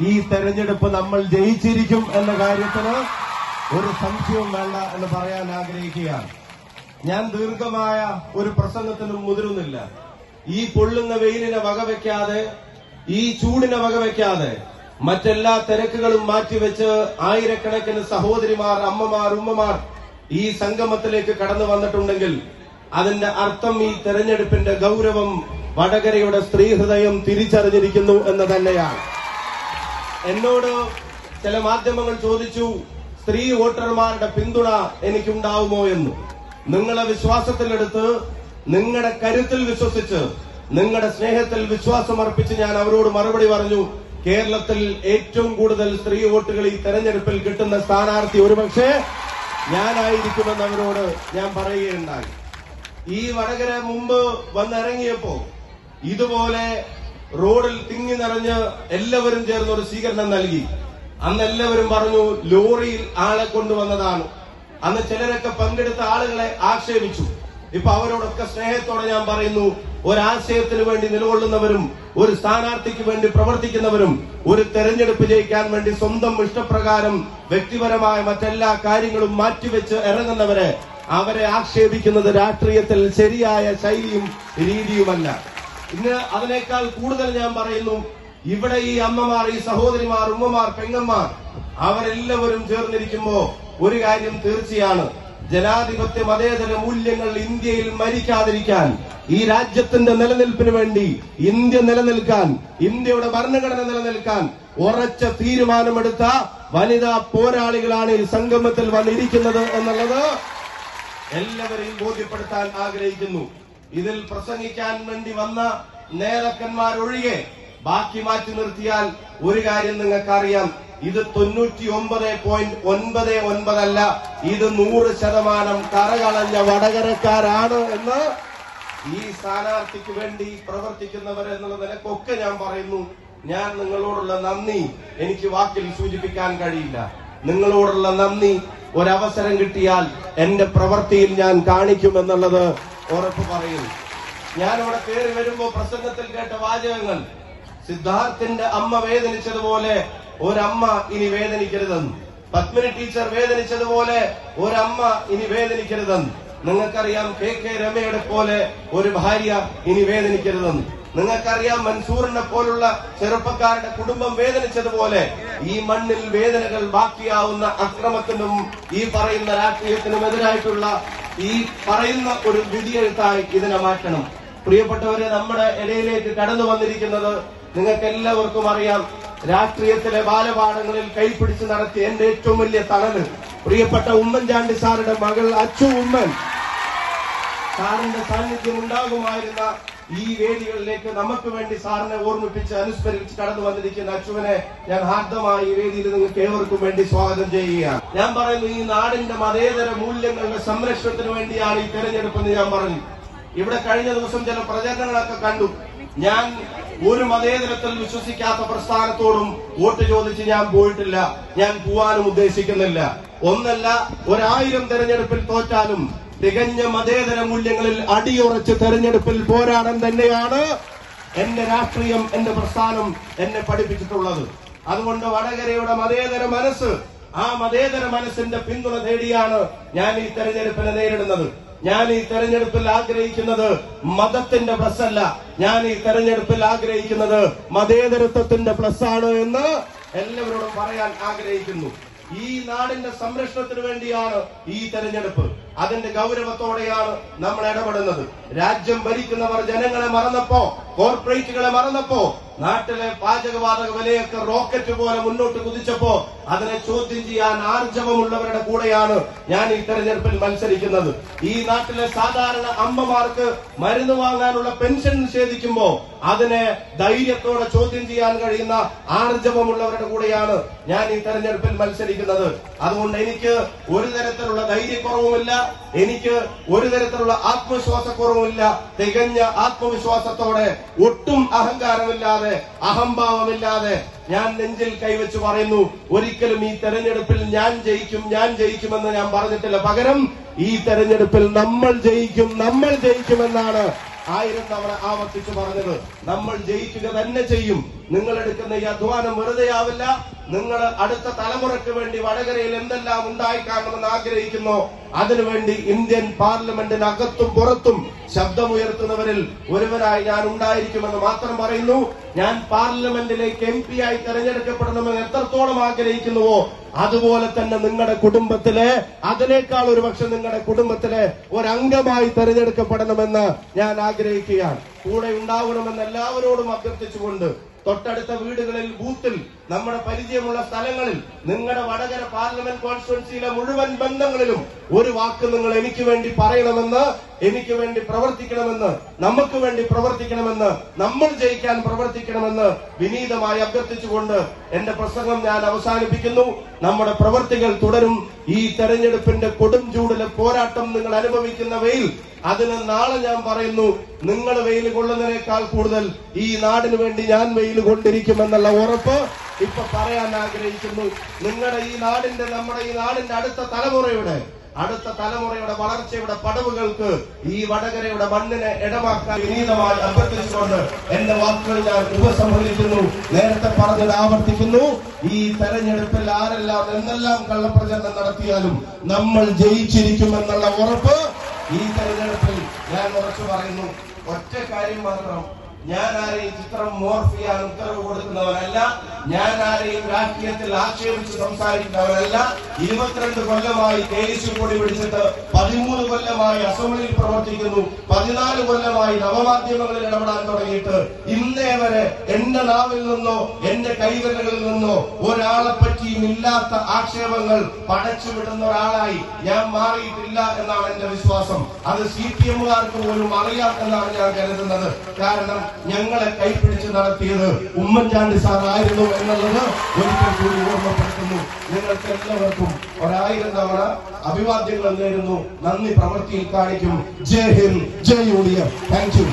ഈ തെരഞ്ഞെടുപ്പ് നമ്മൾ ജയിച്ചിരിക്കും എന്ന കാര്യത്തിന് ഒരു സംശയവും വേണ്ട എന്ന് പറയാൻ ആഗ്രഹിക്കുകയാണ്. ഞാൻ ദീർഘമായ ഒരു പ്രസംഗത്തിനും മുതിരുന്നില്ല. ഈ പൊള്ളുന്ന വെയിലിനെ വകവെക്കാതെ ഈ ചൂടിനെ വകവെക്കാതെ മറ്റെല്ലാ തിരക്കുകളും മാറ്റിവെച്ച് ആയിരക്കണക്കിന് സഹോദരിമാർ അമ്മമാർ ഉമ്മമാർ ഈ സംഗമത്തിലേക്ക് കടന്നു വന്നിട്ടുണ്ടെങ്കിൽ അതിന്റെ അർത്ഥം ഈ തെരഞ്ഞെടുപ്പിന്റെ ഗൗരവം വടകരയുടെ സ്ത്രീഹൃദയം തിരിച്ചറിഞ്ഞിരിക്കുന്നു എന്ന് തന്നെയാണ്. എന്നോട് ചില മാധ്യമങ്ങൾ ചോദിച്ചു സ്ത്രീ വോട്ടർമാരുടെ പിന്തുണ എനിക്കുണ്ടാവുമോ എന്ന്? നിങ്ങളെ വിശ്വാസത്തിലെടുത്ത് നിങ്ങളുടെ കരുത്തിൽ വിശ്വസിച്ച് നിങ്ങളുടെ സ്നേഹത്തിൽ വിശ്വാസം അർപ്പിച്ച് ഞാൻ അവരോട് മറുപടി പറഞ്ഞു കേരളത്തിൽ ഏറ്റവും കൂടുതൽ സ്ത്രീ വോട്ടുകൾ ഈ തെരഞ്ഞെടുപ്പിൽ കിട്ടുന്ന സ്ഥാനാർത്ഥി ഒരുപക്ഷെ ഞാനായിരിക്കുമെന്ന് അവരോട് ഞാൻ പറയുകയുണ്ടായി. ഈ വടകര മുമ്പ് വന്നിറങ്ങിയപ്പോ ഇതുപോലെ റോഡിൽ തിങ്ങി നിറഞ്ഞ് എല്ലാവരും ചേർന്ന് ഒരു സ്വീകരണം നൽകി. അന്ന് എല്ലാവരും പറഞ്ഞു ലോറിയിൽ ആളെ കൊണ്ടുവന്നതാണ്. അന്ന് ചിലരൊക്കെ പങ്കെടുത്ത ആളുകളെ ആക്ഷേപിച്ചു. ഇപ്പൊ അവരോടൊക്കെ സ്നേഹത്തോടെ ഞാൻ പറയുന്നു ഒരാശയത്തിന് വേണ്ടി നിലകൊള്ളുന്നവരും ഒരു സ്ഥാനാർത്ഥിക്ക് വേണ്ടി പ്രവർത്തിക്കുന്നവരും ഒരു തെരഞ്ഞെടുപ്പ് ജയിക്കാൻ വേണ്ടി സ്വന്തം ഇഷ്ടപ്രകാരം വ്യക്തിപരമായ മറ്റെല്ലാ കാര്യങ്ങളും മാറ്റിവെച്ച് ഇറങ്ങുന്നവരെ അവരെ ആക്ഷേപിക്കുന്നത് രാഷ്ട്രീയത്തിൽ ശരിയായ ശൈലിയും രീതിയുമല്ല. ഇന്ന് അതിനേക്കാൾ കൂടുതൽ ഞാൻ പറയുന്നു ഇവിടെ ഈ അമ്മമാർ ഈ സഹോദരിമാർ ഉമ്മമാർ പെങ്ങന്മാർ അവരെല്ലാവരും ചേർന്നിരിക്കുമ്പോ ഒരു കാര്യം തീർച്ചയാണ്. ജനാധിപത്യ മതേതര മൂല്യങ്ങൾ ഇന്ത്യയിൽ മരിക്കാതിരിക്കാൻ ഈ രാജ്യത്തിന്റെ നിലനിൽപ്പിന് വേണ്ടി ഇന്ത്യ നിലനിൽക്കാൻ ഇന്ത്യയുടെ ഭരണഘടന നിലനിൽക്കാൻ ഉറച്ച തീരുമാനമെടുത്ത വനിതാ പോരാളികളാണ് ഈ സംഗമത്തിൽ വന്നിരിക്കുന്നത് എന്നുള്ളത് എല്ലാവരെയും ബോധ്യപ്പെടുത്താൻ ആഗ്രഹിക്കുന്നു. ഇതിൽ പ്രസംഗിക്കാൻ വേണ്ടി വന്ന നേതാക്കന്മാരൊഴികെ ബാക്കി മാറ്റി നിർത്തിയാൽ ഒരു കാര്യം നിങ്ങൾക്കറിയാം. ഇത് തൊണ്ണൂറ്റി ഒമ്പത് പോയിന്റ് ഒൻപത് ഒൻപതല്ല ഇത് നൂറ് ശതമാനം കറകളഞ്ഞ വടകരക്കാരാണ് എന്ന് ഈ സ്ഥാനാർത്ഥിക്ക് വേണ്ടി പ്രവർത്തിക്കുന്നവർ എന്നുള്ള നിലക്കൊക്കെ ഞാൻ പറയുന്നു. ഞാൻ നിങ്ങളോടുള്ള നന്ദി. എനിക്ക് വാക്കിൽ സൂചിപ്പിക്കാൻ കഴിയില്ല. നിങ്ങളോടുള്ള നന്ദി. ഒരവസരം കിട്ടിയാൽ എന്റെ പ്രവൃത്തിയിൽ ഞാൻ കാണിക്കുമെന്നുള്ളത് ഉറപ്പ് പറയുന്നു ഞാൻ കയറി വരുമ്പോ പ്രസംഗത്തിൽ കേട്ട വാചകങ്ങൾ. സിദ്ധാർത്ഥിന്റെ അമ്മ വേദനിച്ചതുപോലെ ഒരമ്മ ഇനി വേദനിക്കരുതെന്ന്. പത്മിനി ടീച്ചർ വേദനിച്ചതുപോലെ ഒരമ്മ ഇനി വേദനിക്കരുതെന്ന്. നിങ്ങൾക്കറിയാം കെ കെ രമയുടെ പോലെ ഒരു ഭാര്യ ഇനി വേദനിക്കരുതെന്ന്. നിങ്ങൾക്കറിയാം മൻസൂറിനെ പോലുള്ള ചെറുപ്പക്കാരുടെ കുടുംബം വേദനിച്ചതുപോലെ ഈ മണ്ണിൽ വേദനകൾ ബാക്കിയാവുന്ന അക്രമത്തിനും ഈ പറയുന്ന രാഷ്ട്രീയത്തിനും എതിരായിട്ടുള്ള ഈ പറയുന്ന ഒരു വിധിയെഴുത്തായി ഇതിനെ മാറ്റണം. പ്രിയപ്പെട്ടവരെ നമ്മുടെ ഇടയിലേക്ക് കടന്നു വന്നിരിക്കുന്നത് നിങ്ങൾക്ക് എല്ലാവർക്കും അറിയാം. രാഷ്ട്രീയത്തിലെ ബാലപാഠങ്ങളിൽ കൈപിടിച്ച് നടത്തിയ എന്റെ ഏറ്റവും വലിയ തണൽ പ്രിയപ്പെട്ട ഉമ്മൻചാണ്ടി സാറുടെ മകൾ അച്ചു ഉമ്മൻ. സാറിന്റെ സാന്നിധ്യം ഉണ്ടാകുമായിരുന്ന ഈ വേദികളിലേക്ക് നമുക്ക് വേണ്ടി സാറിനെ ഓർമ്മിപ്പിച്ച് അനുസ്മരിച്ച് കടന്നു വന്നിരിക്കുന്ന അച്ചുവിനെ ഞാൻ ഹാർദമായി ഈ വേദിയിൽ നിങ്ങൾക്ക് ഏവർക്കും വേണ്ടി സ്വാഗതം ചെയ്യുകയാണ്. ഞാൻ പറയുന്നു ഈ നാടിന്റെ മതേതര മൂല്യങ്ങളുടെ സംരക്ഷണത്തിന് വേണ്ടിയാണ് ഈ തെരഞ്ഞെടുപ്പ് എന്ന് ഞാൻ പറഞ്ഞു. ഇവിടെ കഴിഞ്ഞ ദിവസം ചില പ്രചരണങ്ങളൊക്കെ കണ്ടു. ഞാൻ ഒരു മതേതരത്തിൽ വിശ്വസിക്കാത്ത പ്രസ്ഥാനത്തോടും വോട്ട് ചോദിച്ച് ഞാൻ പോയിട്ടില്ല. ഞാൻ പോവാനും ഉദ്ദേശിക്കുന്നില്ല. ഒന്നല്ല ഒരായിരം തെരഞ്ഞെടുപ്പിൽ തോറ്റാലും തികഞ്ഞ മതേതര മൂല്യങ്ങളിൽ അടിയുറച്ച് തെരഞ്ഞെടുപ്പിൽ പോരാടാൻ തന്നെയാണ് എന്റെ രാഷ്ട്രീയം എന്റെ പ്രസ്ഥാനം എന്നെ പഠിപ്പിച്ചിട്ടുള്ളത്. അതുകൊണ്ട് വടകരയുടെ മതേതര മനസ്സ് ആ മതേതര മനസ്സിന്റെ പിന്തുണ തേടിയാണ് ഞാൻ ഈ തെരഞ്ഞെടുപ്പിനെ നേരിടുന്നത്. ഞാൻ ഈ തെരഞ്ഞെടുപ്പിൽ ആഗ്രഹിക്കുന്നത് മതത്തിന്റെ പ്ലസ് അല്ല ഞാൻ ഈ തെരഞ്ഞെടുപ്പിൽ ആഗ്രഹിക്കുന്നത് മതേതരത്വത്തിന്റെ പ്ലസ് ആണ് എന്ന് എല്ലാവരോടും പറയാൻ ആഗ്രഹിക്കുന്നു. ഈ നാടിന്റെ സംരക്ഷണത്തിന് വേണ്ടിയാണ് ഈ തെരഞ്ഞെടുപ്പ്. അതിന്റെ ഗൗരവത്തോടെയാണ് നമ്മൾ ഇടപെടുന്നത്. രാജ്യം ഭരിക്കുന്നവർ ജനങ്ങളെ മറന്നപ്പോ കോർപ്പറേറ്റുകളെ മറന്നപ്പോ നാട്ടിലെ പാചകവാതക വിലയൊക്കെ റോക്കറ്റ് പോലെ മുന്നോട്ട് കുതിച്ചപ്പോ അതിനെ ചോദ്യം ചെയ്യാൻ ആർജവമുള്ളവരുടെ കൂടെയാണ് ഞാൻ ഈ തെരഞ്ഞെടുപ്പിൽ മത്സരിക്കുന്നത്. ഈ നാട്ടിലെ സാധാരണ അമ്മമാർക്ക് മരുന്ന് വാങ്ങാനുള്ള പെൻഷൻ നിഷേധിക്കുമ്പോ അതിനെ ധൈര്യത്തോടെ ചോദ്യം ചെയ്യാൻ കഴിയുന്ന ആർജവമുള്ളവരുടെ കൂടെയാണ് ഞാൻ ഈ തെരഞ്ഞെടുപ്പിൽ മത്സരിക്കുന്നത്. അതുകൊണ്ട് എനിക്ക് ഒരു തരത്തിലുള്ള ധൈര്യക്കുറവുമില്ല എനിക്ക് ഒരു തരത്തിലുള്ള ആത്മവിശ്വാസക്കുറവുമില്ല തികഞ്ഞ ആത്മവിശ്വാസത്തോടെ ഒട്ടും അഹങ്കാരമില്ലാതെ അഹംഭാവമില്ലാതെ ഞാൻ നെഞ്ചിൽ കൈവച്ച് പറയുന്നു ഒരിക്കലും ഈ തെരഞ്ഞെടുപ്പിൽ ഞാൻ ജയിക്കും ഞാൻ ജയിക്കുമെന്ന് ഞാൻ പറഞ്ഞിട്ടില്ല. പകരം ഈ തെരഞ്ഞെടുപ്പിൽ നമ്മൾ ജയിക്കും നമ്മൾ ജയിക്കുമെന്നാണ് ആയിരം തവണ ആവർത്തിച്ചു പറഞ്ഞത് നമ്മൾ ജയിക്കുക തന്നെ ചെയ്യും. നിങ്ങൾ എടുക്കുന്ന ഈ അധ്വാനം വെറുതെയാവില്ല നിങ്ങൾ അടുത്ത തലമുറയ്ക്ക് വേണ്ടി വടകരയിൽ എന്തെല്ലാം ഉണ്ടായിക്കാണമെന്ന് ആഗ്രഹിക്കുന്നു. അതിനുവേണ്ടി ഇന്ത്യൻ പാർലമെന്റിന് അകത്തും പുറത്തും ശബ്ദമുയർത്തുന്നവരിൽ ഒരുവരായി ഞാൻ ഉണ്ടായിരിക്കുമെന്ന് മാത്രം പറയുന്നു. ഞാൻ പാർലമെന്റിലേക്ക് എം പി ആയി തെരഞ്ഞെടുക്കപ്പെടണമെന്ന് എത്രത്തോളം ആഗ്രഹിക്കുന്നുവോ അതുപോലെ തന്നെ നിങ്ങളുടെ കുടുംബത്തിലെ അതിനേക്കാൾ ഒരു പക്ഷെ നിങ്ങളുടെ കുടുംബത്തിലെ ഒരംഗമായി തെരഞ്ഞെടുക്കപ്പെടണമെന്ന് ഞാൻ ആഗ്രഹിക്കുകയാണ്. കൂടെ ഉണ്ടാവണമെന്ന് എല്ലാവരോടും അഭ്യർത്ഥിച്ചുകൊണ്ട് തൊട്ടടുത്ത വീടുകളിൽ ബൂത്തിൽ നമ്മുടെ പരിചയമുള്ള സ്ഥലങ്ങളിൽ നിങ്ങളുടെ വടകര പാർലമെന്റ് കോൺസ്റ്റിറ്റ്യുവൻസിയിലെ മുഴുവൻ ബന്ധങ്ങളിലും ഒരു വാക്ക് നിങ്ങൾ എനിക്ക് വേണ്ടി പറയണമെന്ന് എനിക്ക് വേണ്ടി പ്രവർത്തിക്കണമെന്ന് നമുക്ക് വേണ്ടി പ്രവർത്തിക്കണമെന്ന് നമ്മൾ ജയിക്കാൻ പ്രവർത്തിക്കണമെന്ന് വിനീതമായി അഭ്യർത്ഥിച്ചുകൊണ്ട് എന്റെ പ്രസംഗം ഞാൻ അവസാനിപ്പിക്കുന്നു. നമ്മുടെ പ്രവർത്തികൾ തുടരും. ഈ തെരഞ്ഞെടുപ്പിന്റെ കൊടും ചൂടിലെ പോരാട്ടം നിങ്ങൾ അനുഭവിക്കുന്ന വെയിൽ അതിന് നാളെ ഞാൻ പറയുന്നു നിങ്ങൾ വെയിൽ കൊള്ളുന്നതിനേക്കാൾ കൂടുതൽ ഈ നാടിന് വേണ്ടി ഞാൻ വെയിൽ കൊണ്ടിരിക്കുമെന്നുള്ള ഉറപ്പ് ഇപ്പൊ പറയാൻ ആഗ്രഹിക്കുന്നു. നിങ്ങളുടെ ഈ നാടിന്റെ നമ്മുടെ ഈ നാടിന്റെ അടുത്ത തലമുറയുടെ അടുത്ത തലമുറയുടെ വളർച്ചയുടെ പടവുകൾക്ക് ഈ വടകരയുടെ മണ്ണിനെ ഇടമാക്കാൻ വിനീതമായി അഭ്യർത്ഥിച്ചുകൊണ്ട് എന്റെ വാക്കുകൾ ഞാൻ ഉപസംഹരിക്കുന്നു. നേരത്തെ പറഞ്ഞത് ആവർത്തിക്കുന്നു. ഈ തെരഞ്ഞെടുപ്പിൽ ആരെല്ലാം എന്തെല്ലാം കള്ളപ്രചരണം നടത്തിയാലും നമ്മൾ ജയിച്ചിരിക്കുമെന്നുള്ള ഉറപ്പ് ഈ തെരഞ്ഞെടുപ്പിൽ ഞാൻ ഉറച്ചു പറയുന്നു ഒറ്റ കാര്യം മാത്രം. ഞാൻ ആരെയും ചിത്രം മോർഫ് ചെയ്യാൻ ഉത്തരവ് കൊടുക്കുന്നവനല്ല ഞാൻ ആരെയും രാഷ്ട്രീയത്തിൽ ആക്ഷേപിച്ച് സംസാരിക്കുന്നവനല്ല ഇരുപത്തിരണ്ട് കൊല്ലമായി കെ പൊടി പിടിച്ചിട്ട് പതിമൂന്ന് കൊല്ലമായി അസംബ്ലിയിൽ പ്രവർത്തിക്കുന്നു. പതിനാല് കൊല്ലമായി നവമാധ്യമങ്ങളിൽ ഇടപെടാൻ തുടങ്ങിയിട്ട് ഇന്നേ വരെ എന്റെ നാവിൽ നിന്നോ എന്റെ കൈവിരലുകളിൽ നിന്നോ ഒരാളെ പറ്റിയും ഇല്ലാത്ത ആക്ഷേപങ്ങൾ പടച്ചു വിടുന്ന ഒരാളായി ഞാൻ മാറിയിട്ടില്ല എന്നാണ് എന്റെ വിശ്വാസം. അത് സി പി എമ്മുകാർക്ക് പോലും അറിയാം എന്നാണ് ഞാൻ കരുതുന്നത്. കാരണം ഞങ്ങളെ കൈപ്പിടിച്ച് നടത്തിയത് ഉമ്മൻചാണ്ടി സാറായിരുന്നു എന്നുള്ളത് ഒരിക്കൽ കൂടി ഓർമ്മപ്പെടുത്തുന്നു. നിങ്ങൾക്ക് എല്ലാവർക്കും ഒരായിരം തവണ അഭിവാദ്യങ്ങൾ നേരുന്നു. നന്ദി പ്രവൃത്തിയിൽ കാണിക്കും. Jai Hind Jai U D F. Thank you